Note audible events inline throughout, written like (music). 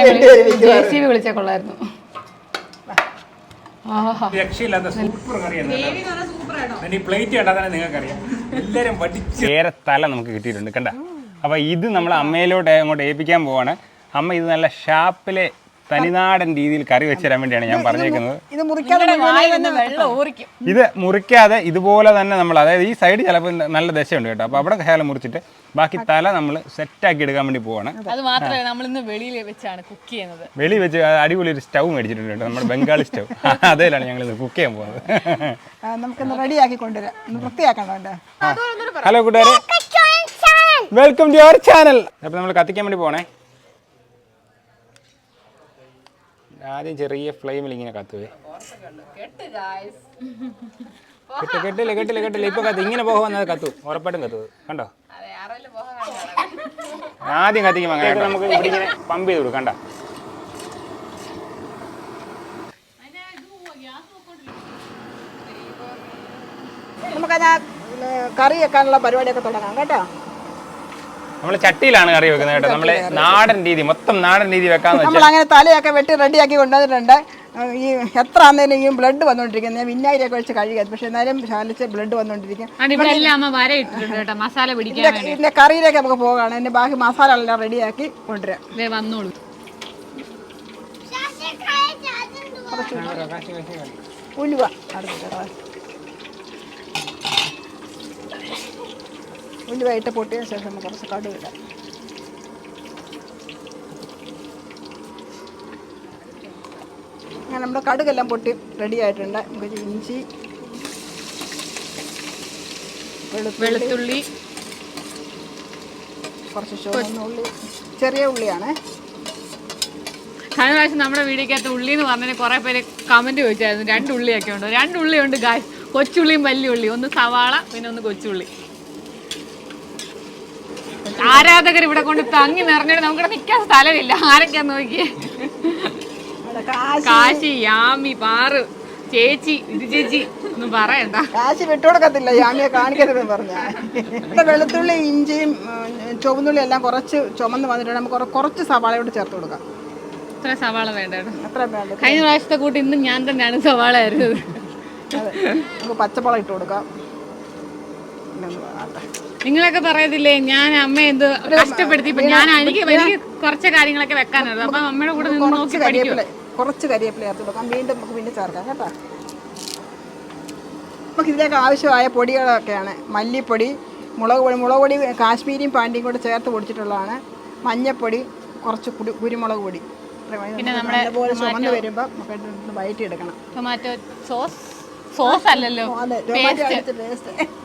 (laughs) J C B വിളിച്ചാൽ കൊള്ളായിരുന്നു. രക്ഷയില്ലാത്ത സൂപ്പർ കറിയാണ് ഇനി പ്ലേറ്റ് കണ്ടാൽ തന്നെ നിങ്ങൾക്കറിയാം. എല്ലാവരും തല നമുക്ക് കിട്ടിയിട്ടുണ്ട് കണ്ട? അപ്പൊ ഇത് നമ്മൾ അമ്മയിലോട്ട് അങ്ങോട്ട് ഏൽപ്പിക്കാൻ പോവാണ്. അമ്മ ഇത് നല്ല ഷാപ്പിലെ തനിനാടൻ രീതിയിൽ കറി വെച്ച് തരാൻ വേണ്ടിയാണ് ഞാൻ പറഞ്ഞേക്കുന്നത്. ഇത് മുറിക്കാതെ വായിന്ന് വെള്ളം ഊറിക്കും. ഇത് മുറിക്കാതെ ഇതുപോലെ തന്നെ നമ്മൾ അതായത് ഈ സൈഡ് ചിലപ്പോൾ നല്ല ദശയുണ്ട് കേട്ടോ. അപ്പോൾ അവിടെ ഹേല മുറിച്ചിട്ട് ബാക്കി തല നമ്മൾ സെറ്റ് ആക്കി എടുക്കാൻ വേണ്ടി പോവാണ്. അത്. മാത്രമല്ല നമ്മൾ ഇന്ന് വെളിയിൽ വെച്ചാണ് കുക്ക് ചെയ്യുന്നത്. വെളി വെച്ച് അടിപൊളി ഒരു സ്റ്റൗ മേടിച്ചിട്ടുണ്ട് കേട്ടോ നമ്മുടെ ബംഗാളി സ്റ്റൗ. (laughs) അതേലാണ് ഞങ്ങൾ ഇത് കുക്ക് ചെയ്യാൻ പോകുന്നത് നമുക്കൊന്ന് റെഡിയാക്കി കൊണ്ടുവരാം. ഒന്ന് വൃത്തിയാക്കണ്ടോ ഹലോ കൂട്ടുകാരെ. വെൽക്കം ടു യുവർ ചാനൽ അപ്പോൾ നമ്മൾ കത്തിക്കാൻ വേണ്ടി പോണേ. ആദ്യം ചെറിയ ഫ്ലെയിമിൽ ഇങ്ങനെ കത്തുവേ. കെട്ട് കെട്ടില്ല കെട്ടില്ല കെട്ടില്ല. ഇപ്പൊ കത്ത് ഇങ്ങനെ പോകുന്നത് കത്തു. ഉറപ്പായിട്ടും കത്തു. കണ്ടോ? ആദ്യം കത്തിക്കുമ്പോൾ അങ്ങനെ നമുക്ക് ഇവിടെ ഇങ്ങനെ പമ്പ് ചെയ്ത് കൊടുക്കണ്ട നമുക്കത് കറി വെക്കാനുള്ള പരിപാടിയൊക്കെ തുടങ്ങാം കേട്ടോ? നമ്മൾ ചട്ടിയിലാണ് കറി വെക്കുന്നത് കേട്ടോ. നമ്മൾ നാടൻ രീതി മൊത്തം നാടൻ രീതി വെക്കാന്ന് വെച്ചാൽ നമ്മൾ അങ്ങനെ തലയൊക്കെ വെട്ടി റെഡിയാക്കി കൊണ്ടുവന്നിട്ടുണ്ട്. ഈ എത്ര ആണെങ്കിലും ഈ ബ്ലഡ് വന്നുകൊണ്ടിരിക്കുന്നത് ഞാൻ വിനാഗിരിയൊക്കെ വെച്ച് കഴുകിയത്. പക്ഷെ എന്നാലും ശാലിച്ച് ബ്ലഡ് വന്നുകൊണ്ടിരിക്കും അത് എല്ലാം അമ്മ വര ഇട്ടിട്ടുണ്ട് കേട്ടോ. മസാല പിടിക്കാൻ ഇതിന്റെ ഇതിന്റെ കറിയിലേക്ക് നമുക്ക് പോകാണ്. എന്റെ ബാക്കി മസാല എല്ലാം റെഡിയാക്കി കൊണ്ടുവരാം. ഉലുവ. അടുത്തിട്ട് ഉലുവ പൊട്ടിയ ശേഷം നമുക്ക് കുറച്ച് കടുക് ഇടാം. അങ്ങനെ നമ്മുടെ കടുകെല്ലാം പൊട്ടി റെഡി ആയിട്ടുണ്ട്. നമുക്ക് ഇഞ്ചി വെളുത്തുള്ളി കുറച്ച് ഉള്ളി ചെറിയ ഉള്ളിയാണ്. കഴിഞ്ഞ പ്രാവശ്യം നമ്മുടെ വീടിക്കകത്ത് ഉള്ളി എന്ന് പറഞ്ഞതിന് കുറെ പേര് കമന്റ് ചോദിച്ചായിരുന്നു. രണ്ട് ഉള്ളിയൊക്കെ ഉണ്ട്? രണ്ട് ഉള്ളിയുണ്ട് ഗായ് കൊച്ചുള്ളിയും വലിയ ഉള്ളി ഒന്ന് സവാള പിന്നെ ഒന്ന് കൊച്ചുള്ളി. ആരാധകർ ഇവിടെ കൊണ്ട് തങ്ങി നിറഞ്ഞിട്ട് നമുക്കിവിടെ നിൽക്കാൻ സ്ഥലമില്ല. ആരൊക്കെയാ നോക്കിയേ? കാശി. യാമി പാറ് ചേച്ചി ഇത് ചേച്ചി ഒന്നും പറയണ്ട. കാശി വിട്ടുകൊടുക്കത്തില്ല യാമിയെ കാണിക്കരുതെന്ന് പറഞ്ഞ. വെളുത്തുള്ളി ഇഞ്ചിയും ചുവന്നുള്ളി എല്ലാം കുറച്ച് ചുമന്ന് വന്നിട്ടുണ്ട്. നമുക്ക് കുറച്ച് സവാളയോട് ചേർത്ത് കൊടുക്കാം. ഇത്ര സവാള വേണ്ട അത്ര വേണ്ട? കഴിഞ്ഞ പ്രാവശ്യത്തെ കൂട്ടി ഇന്നും ഞാൻ തന്നെയാണ് സവാള ആയിരുന്നത് നമുക്ക് പച്ചമുളക് ഇട്ട് കൊടുക്കാം. നിങ്ങളൊക്കെ പറയത്തില്ലേ ഞാൻ അമ്മ എന്ത് കഷ്ടപ്പെടുത്തി ഞാൻ എനിക്ക് എനിക്ക് കുറച്ച് കാര്യങ്ങളൊക്കെ വെക്കാനുള്ളത് അപ്പൊ അമ്മയുടെ കൂടെ നിന്ന് നോക്കി പഠിക്കും. കുറച്ച് കരിവേപ്പില ചേർത്ത് കൊടുക്കാം വീണ്ടും നമുക്ക് പിന്നെ ചേർക്കാം കേട്ടോ. നമുക്ക് ഇതിലേക്ക് ആവശ്യമായ പൊടികളൊക്കെയാണ്. മല്ലിപ്പൊടി മുളക് പൊടി മുളക് പൊടി കാശ്മീരിയും പാണ്ടിയും കൂടെ ചേർത്ത് പൊടിച്ചിട്ടുള്ളതാണ്. മഞ്ഞപ്പൊടി കുറച്ച് കുടി കുരുമുളക് പൊടി. പിന്നെ നല്ലപോലെ ചുമന്ന് വരുമ്പോൾ നമുക്ക് വയറ്റി എടുക്കണം ടൊമാറ്റോ സോസ്. സോസ് അല്ലല്ലോ.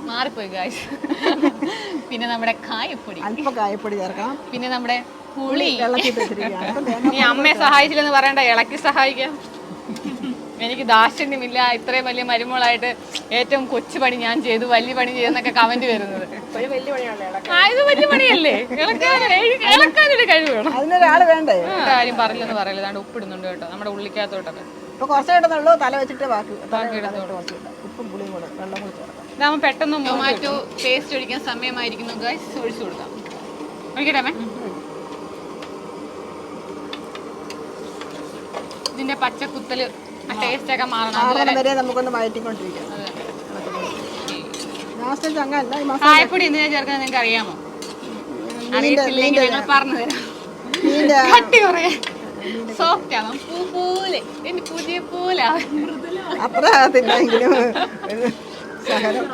മാറിപ്പോയി ഗായ്സ് പിന്നെ നമ്മുടെ കായപ്പൊടി. അല്പം കായപ്പൊടി ചേർക്കാം പിന്നെ നമ്മുടെ പുളി. നീ അമ്മയെ സഹായിച്ചില്ലെന്ന് പറയണ്ട ഇളക്കി സഹായിക്കാം. എനിക്ക് ദാക്ഷിണ്യമില്ല ഇത്രയും വലിയ മരുമോളായിട്ട് ഏറ്റവും കൊച്ചു പണി ഞാൻ ചെയ്തു വലിയ പണി ചെയ്തെന്നൊക്കെ കമന്റ് വരുന്നത്. ഇത് വലിയ പണിയല്ലേ? ഇളക്കാനൊരു കഴിവ് വേണം. കാര്യം പറഞ്ഞെന്ന് പറയില്ല? ഉപ്പിടുന്നുണ്ട് കേട്ടോ നമ്മുടെ ഉള്ളിക്കകത്തോട്ടൊക്കെ ഇപ്പൊ കുറച്ചേ ഇടുന്നുള്ളൂ തല വെച്ചിട്ട് ബാക്കി തല ഇട്ട് കുറച്ച് ഇടാം. ഉപ്പും പുളിയും കൂടെ. വെള്ളം കൂടി ചേർക്കാം. ഇതാകുമ്പോൾ പെട്ടെന്ന് ടൊമാറ്റോ പേസ്റ്റ് ഒഴിക്കാൻ സമയമായിരിക്കുന്നു ഗൈസ് ഒഴിച്ചു കൊടുക്കാം. ഒഴിക്കട്ടെ ഇതിന്റെ പച്ചക്കുത്തൽ ആ ടേസ്റ്റ് ഒക്കെ മാറണം. ആറണം വരെ നമുക്കൊന്ന് ലാസ്റ്റ് ചങ്ങല്ല കായപ്പൊടി എന്തിനാ ചേർക്കാൻ നിങ്ങൾക്ക് അറിയാമോ അറിയത്തില്ലെങ്കിൽ ഞങ്ങൾ പറഞ്ഞു തരാം. കട്ടി കുറേ. സോഫ്റ്റ് ആവാം പൂ പോലെ. എന്റെ പുതിയ പോലെ. ശകലം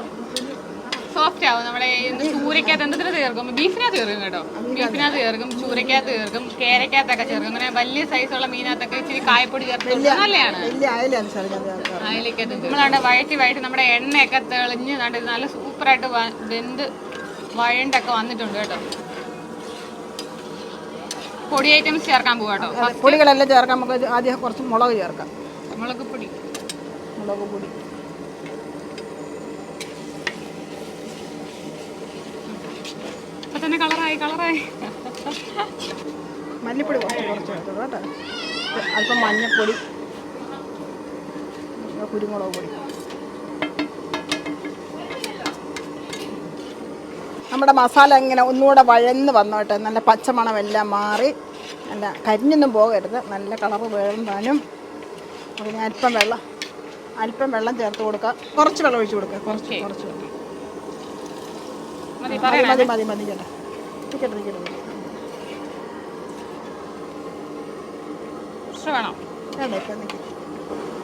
സോഫ്റ്റ് ആവും നമ്മുടെ ചൂരക്കകത്ത് എന്തിനു ചേർക്കും? ബീഫിനകത്ത് ചേർക്കും കേട്ടോ. ബീഫിനകത്ത് ചേർക്കും ചൂരക്കകത്ത് ചേർക്കും കേരക്കകത്തൊക്കെ ചേർക്കും. അങ്ങനെ വലിയ സൈസുള്ള മീനകത്തൊക്കെ ഇച്ചിരി കായപ്പൊടി ചേർത്ത് നല്ലതാണ് വലിയ അയല അനുസരിച്ച് ഞാൻ ചേർക്കാം. അതിലേക്കകത്ത് നമ്മളാണ്ട് വഴറ്റി വഴറ്റി നമ്മുടെ എണ്ണയൊക്കെ തെളിഞ്ഞ് നല്ല സൂപ്പറായിട്ട് വെന്ത് വഴണ്ടൊക്കെ വന്നിട്ടുണ്ട് കേട്ടോ. പൊടി ഐറ്റംസ് ചേർക്കാൻ പോവാട്ടോ അതെ, പൊടികളെല്ലാം ചേർക്കാം നമുക്ക് ആദ്യം കുറച്ച് മുളക് ചേർക്കാം. മുളക് പൊടി. മുളക് പൊടി. ഇപ്പൊ തന്നെ കളറായി കളറായി. മല്ലിപ്പൊടി കുറച്ച് കുറച്ച് ചേർത്തത് കേട്ടോ. അല്പം മഞ്ഞപ്പൊടി. കുരുമുളക് പൊടി. നമ്മുടെ മസാല ഇങ്ങനെ ഒന്നുകൂടെ വഴന്ന് വന്നോട്ടെ നല്ല പച്ചമണം എല്ലാം മാറി. നല്ല കരിഞ്ഞൊന്നും പോകരുത്. നല്ല കളറ് വേണ്ടാനും. അതിന് അല്പം വെള്ളം അല്പം വെള്ളം ചേർത്ത് കൊടുക്കുക കുറച്ച് വെള്ളം ഒഴിച്ച് കൊടുക്കുക കുറച്ച് കുറച്ച് മതി മതി മതി ചേട്ടാ. നിൽക്കട്ടെ നിൽക്കട്ടെ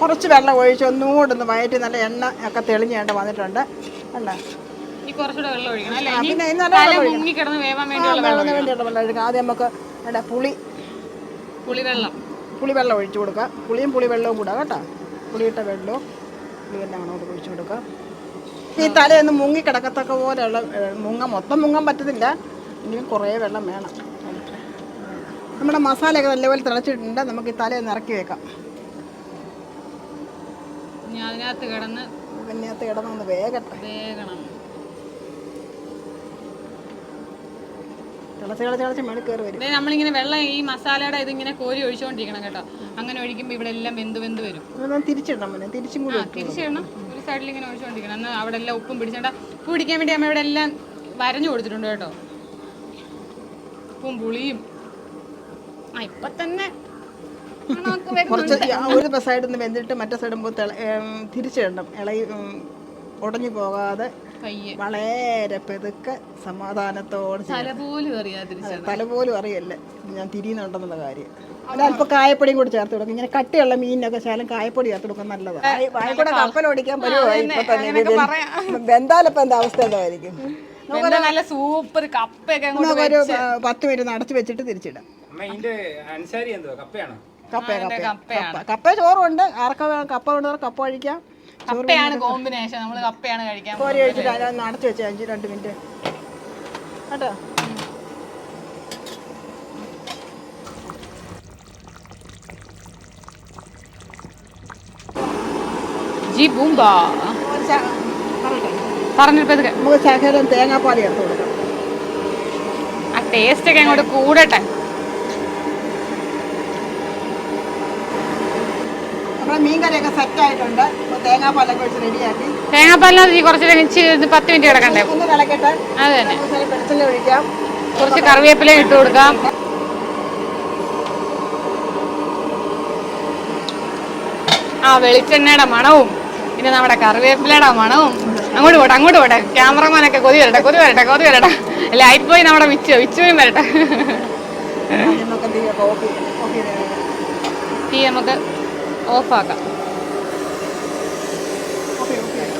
കുറച്ച് വെള്ളം ഒഴിച്ച് ഒന്നുകൂടെ ഒന്ന് വയറ്റി നല്ല എണ്ണ ഒക്കെ തെളിഞ്ഞേണ്ട വന്നിട്ടുണ്ട്. അല്ല കുറച്ചുകൂടെ വെള്ളം ഒഴിക്കണം. അല്ലേ? ഇനി പിന്നെ ഇന്ന് തല വെള്ളം മുങ്ങി കിടന്ന് വേവാൻ വേണ്ടിയുള്ള വെള്ളം വെള്ളം വേണ്ടിയുള്ള വെള്ളം ഒഴിക്കുക ആദ്യം നമുക്ക് പുളി. പുളിവെള്ളം. പുളിവെള്ളം ഒഴിച്ച് കൊടുക്കുക. പുളിയും പുളിവെള്ളവും കൂടെ കേട്ടോ? പുളിയിട്ട വെള്ളവും പുളിവെള്ളം അങ്ങോട്ട് ഒഴിച്ചു കൊടുക്കുക ഈ തലയൊന്ന് മുങ്ങി കിടക്കത്തക്ക പോലെയുള്ള ഏ, മുങ്ങ മൊത്തം മുങ്ങാൻ പറ്റത്തില്ല. ഇനിയും കുറേ വെള്ളം വേണം. നമ്മുടെ മസാലയൊക്കെ നല്ലപോലെ തിളച്ചിട്ടുണ്ട്. നമുക്ക് ഈ തലയൊന്ന് ഇറക്കി വെക്കാം. ഇനി അതിനകത്ത് കിടന്ന് ഇതിനകത്ത് കിടന്നൊന്ന് വേഗട്ടെ വേഗണം തിളച്ച് തിളച്ച് തിളച്ച് മേളിൽ കയറി വരും. ദേ നമ്മളിങ്ങനെ വെള്ളം ഈ മസാലയുടെ ഇതിങ്ങനെ കോരി ഒഴിച്ചുകൊണ്ടിരിക്കണം കേട്ടോ. അങ്ങനെ ഒഴിക്കുമ്പോൾ ഇവിടെ എല്ലാം വെന്ത് വെന്ത് വരും. ഞാൻ തിരിച്ചിടണം മോനെ? തിരിച്ചും കൂടി ആ തിരിച്ചിടണം. ഒരു സൈഡിൽ ഇങ്ങനെ ഒഴിച്ചുകൊണ്ടിരിക്കണം എന്നാൽ അവിടെ എല്ലാം ഉപ്പും പിടിച്ചോണ്ട. ഉപ്പ് പിടിക്കാൻ വേണ്ടി അമ്മ ഇവിടെ എല്ലാം വരഞ്ഞു കൊടുത്തിട്ടുണ്ട് കേട്ടോ. ഉപ്പും പുളിയും. ആ ഇപ്പൊ തന്നെ. കുറച്ച് ഒരു സൈഡിൽ നിന്ന് വെന്തിട്ട് മറ്റേ സൈഡ് പോകുമ്പോൾ തിള തിരിച്ചിടണം. ഇളകി ഉടഞ്ഞു പോകാതെ പയ്യെ വളരെ പെതുക്കെ സമാധാനത്തോടെ. തല പോലും അറിയാതിരിച്ചാണ് തല പോലും അറിയല്ലേ? ഞാൻ തിരിയുന്നുണ്ടെന്നുള്ള കാര്യം. അല്പം കായപ്പൊടിയും കൂടി ചേർത്ത് കൊടുക്കും. ഇങ്ങനെ കട്ടിയുള്ള മീനിനൊക്കെ ശാലം കായപ്പൊടി ചേർത്ത് കൊടുക്കാൻ നല്ലതാണ് വായക്കൂടെ കപ്പൽ ഓടിക്കാൻ പറ്റുമോ ഇപ്പൊ തന്നെ വെന്താലപ്പം എന്താ അവസ്ഥ എന്തായിരിക്കും? എന്താ നല്ല സൂപ്പർ കപ്പയൊക്കെ ആ, പത്ത് മിനിറ്റ് അടച്ചു വെച്ചിട്ട് തിരിച്ചിടാം. കപ്പ കപ്പ ചോറുണ്ട്. ആർക്ക കപ്പ വേണ്ടവർ കപ്പ കഴിക്കാം. കപ്പയാണ് കോമ്പിനേഷൻ. നമ്മൾ കപ്പയാണ് കഴിക്കാൻ കോരി ഒഴിച്ചിട്ട് അതിനൊന്ന് അടച്ച് വെച്ച് അഞ്ച് രണ്ട് മിനിറ്റ്. കേട്ടോ? ജി നമുക്ക് തേങ്ങാപ്പാൽ ചേർത്ത് കൊടുക്കാം. ആ ടേസ്റ്റ് ഒക്കെ അങ്ങോട്ട് കൂടട്ടെ. അപ്പോൾ തേങ്ങാപ്പാലൊക്കെ വെച്ച് റെഡിയാക്കി തേങ്ങാപ്പാലിനകത്ത് കുറച്ച് ഇത് പത്ത് മിനിറ്റ് കിടക്കണ്ടേ? ഒന്ന് അത് തന്നെ. ഒഴിക്കാം. കുറച്ച് കറിവേപ്പില ഇട്ട് കൊടുക്കാം. ആ വെളിച്ചെണ്ണയുടെ മണവും പിന്നെ നമ്മുടെ കറിവേപ്പിലയുടെ മണവും. അങ്ങോട്ട് പോട്ടെ അങ്ങോട്ട് പോട്ടെ. ക്യാമറമാനൊക്കെ കൊതി വരട്ടെ കൊതി വരട്ടെ കൊതി വരട്ടെ. ലൈറ്റ് പോയി നമ്മുടെ വിച്ചു വിച്ചുവും വരട്ടെ. തീ നമുക്ക് ഓഫാക്കാം.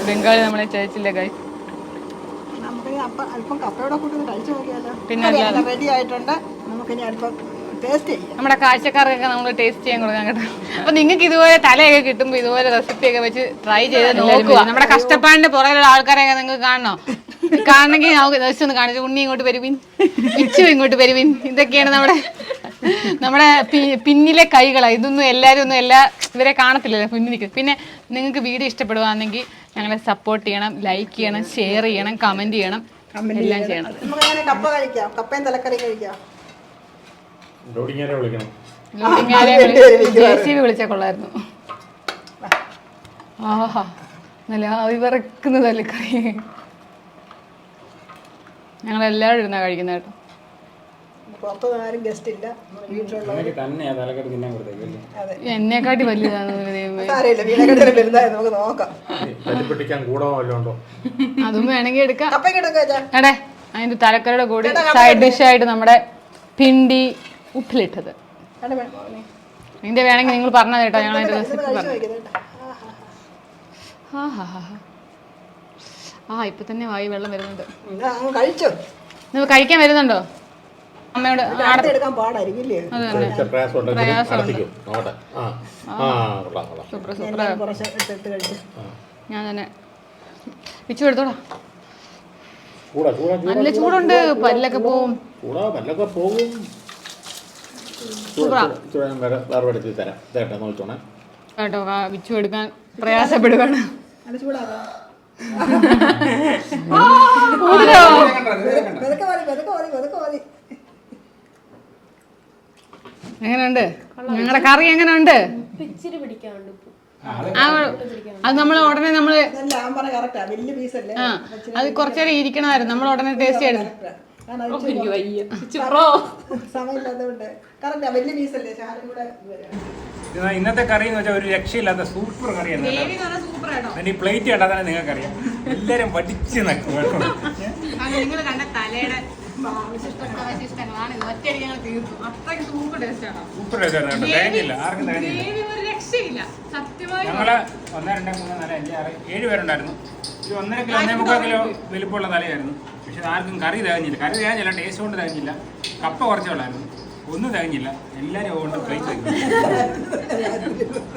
ബംഗാളി നമ്മളെ ചേച്ചില്ല കൈ നമുക്കിനി അല്പം പിന്നെ റെഡി ആയിട്ടുണ്ട്. നമുക്കിനി നമ്മുടെ കാഴ്ചക്കാർക്കൊക്കെ നമ്മൾ ടേസ്റ്റ് ചെയ്യാൻ കൊടുക്കാൻ കേട്ടോ. അപ്പൊ നിങ്ങൾക്ക് ഇതുപോലെ തലയൊക്കെ കിട്ടുമ്പോൾ ഇതുപോലെ റെസിപ്പി ഒക്കെ വെച്ച് ട്രൈ ചെയ്ത് നോക്കുക. നമ്മുടെ കഷ്ടപ്പാടിന്റെ പുറകിലുള്ള ആൾക്കാരെയൊക്കെ നിങ്ങൾക്ക് കാണണോ? (laughs) കാണണമെങ്കിൽ നമുക്ക് ജസ്റ്റ് ഒന്ന് കാണിച്ചു ഉണ്ണി ഇങ്ങോട്ട് വരുവിൻ ഇച്ചു ഇങ്ങോട്ട് വരുവിൻ ഇതൊക്കെയാണ് നമ്മുടെ നമ്മുടെ പിന്നിലെ കൈകളാണ് ഇതൊന്നും എല്ലാവരും ഒന്നും എല്ലാ ഇവരെ കാണത്തില്ലല്ലോ പിന്നിൽ നിൽക്കും പിന്നെ നിങ്ങൾക്ക് വീഡിയോ ഇഷ്ടപ്പെടുവാണെങ്കിൽ ഞങ്ങളെ സപ്പോർട്ട് ചെയ്യണം ലൈക്ക് ചെയ്യണം ഷെയർ ചെയ്യണം കമന്റ് ചെയ്യണം എല്ലാം ചെയ്യണം. കപ്പ കഴിക്കാം. കപ്പയും തലക്കറി കഴിക്കാം. ജെ സി ബി വിളിച്ചാൽ കൊള്ളായിരുന്നു. ആഹാ. നല്ല അവിവറക്കുന്ന തലക്കറി. ഞങ്ങൾ എല്ലാവരും ഇരുന്നാ കഴിക്കുന്ന കേട്ടോ. പുറത്തൊന്നും ആരും ഗസ്റ്റ് ഇല്ല. നമ്മുടെ വീട്ടിലുള്ള എനിക്ക് തന്നെയാ തലക്കെട്ട് തിന്നാൻ കൊടുത്തേക്കല്ലേ അതെ. എന്നെക്കാട്ടി വലുതാണ് ദൈവമേ. അറിയില്ല വീടകട്ടിലും വലുതായി നമുക്ക് നോക്കാം. തല്ലിപ്പൊട്ടിക്കാൻ കൂടോ വല്ലതും ഉണ്ടോ? അതും വേണമെങ്കിൽ എടുക്കാം. കപ്പയ്ക്ക് എടുക്കാം ചേച്ചാ എടേ അതിന്റെ തലക്കറിയുടെ കൂടി സൈഡ് ഡിഷായിട്ട് നമ്മുടെ പിണ്ടി ഉപ്പിലിട്ടത്. കണ്ടു വേണോ മോനെ? ഇതിന്റെ വേണമെങ്കിൽ നിങ്ങൾ പറഞ്ഞത് കേട്ടോ ഞങ്ങൾ അതിന്റെ ഇത് റെസിപ്പി കഴിച്ചു പറഞ്ഞു നോക്കിയത് കേട്ടോ ആഹാ. ആ ഹാ ഹാ ഹാ. ആ ഇപ്പൊ തന്നെ വായി വെള്ളം വരുന്നുണ്ട്. ഇതാ, അങ്ങ് കഴിച്ചോ. നിങ്ങൾ കഴിക്കാൻ വരുന്നുണ്ടോ? അമ്മയോട് എടുക്കാൻ പാടായിരിക്കും ഇല്ലേ അത് തന്നെ പ്രയാസമുണ്ട് പ്രയാസമുണ്ട് നോക്കട്ടെ. ആ. ആ കൊള്ളാം കൊള്ളാം. Super super. ഞാൻ തന്നെ പിച്ചു എടുത്തോടാ. നല്ല ചൂടുണ്ട്. പല്ലൊക്കെ പോവും. പല്ലൊക്കെ പോകും ചൂടാ ചൂടാ ഞാൻ വേറെ വേറെ എടുത്ത് തരാം ഇതേട്ടെ നോക്കിച്ചോണേ കേട്ടോ ആ പിച്ചു എടുക്കാൻ പ്രയാസപ്പെടുകയാണ് അത് ചൂടാകാം ഊതിരോ? വെതക്കെ മതി വെതക്കെ മതി വെതക്കെ മതി എങ്ങനെയുണ്ട്? ഞങ്ങളുടെ കറി എങ്ങനെയുണ്ട്? ആ, അത് നമ്മൾ ഉടനെ നമ്മൾ ആ അത് കുറച്ചേരം ഇരിക്കണമായിരുന്നു. നമ്മൾ ഉടനെ ടേസ്റ്റ് ചെയ്യണം. ഇന്നത്തെ കറി എന്ന് വെച്ചാൽ ഒരു രക്ഷയില്ലാത്ത സൂപ്പർ കറിയാണ് ഈ പ്ലേറ്റ് കണ്ടാൽ തന്നെ നിങ്ങൾക്കറിയാം. എല്ലാരും പഠിച്ച് നിൽക്കും നിങ്ങൾ കണ്ട തലയുടെ അവശിഷ്ടങ്ങളാണ് ഇത് ഒറ്റയടിക്ക് ഞങ്ങൾ തീർത്തു അത്രയ്ക്ക് സൂപ്പർ ടേസ്റ്റ് ആണോ സൂപ്പർ തേങ്ങയില്ല ആർക്കും തേങ്ങയില്ല ഗ്രേവി ഒരു രക്ഷയില്ല. സത്യമായി ഞങ്ങൾ ഒന്ന് രണ്ട് മൂന്ന് നാല് അഞ്ച് ആറ് ഏഴ് പേരുണ്ടായിരുന്നു. ഒരു ഒന്നര കിലോ ഒന്നേ മുക്കാൽ കിലോ വലിപ്പമുള്ള തലയായിരുന്നു. പക്ഷെ ആർക്കും കറി തികഞ്ഞില്ല. കറി തികഞ്ഞില്ല ടേസ്റ്റ് കൊണ്ട് തികഞ്ഞില്ല. കപ്പ കുറച്ചേ ഉള്ളായിരുന്നു. ഒന്നും തികഞ്ഞില്ല. എല്ലാവരും കൊണ്ട് പ്ലേറ്റ് (laughs)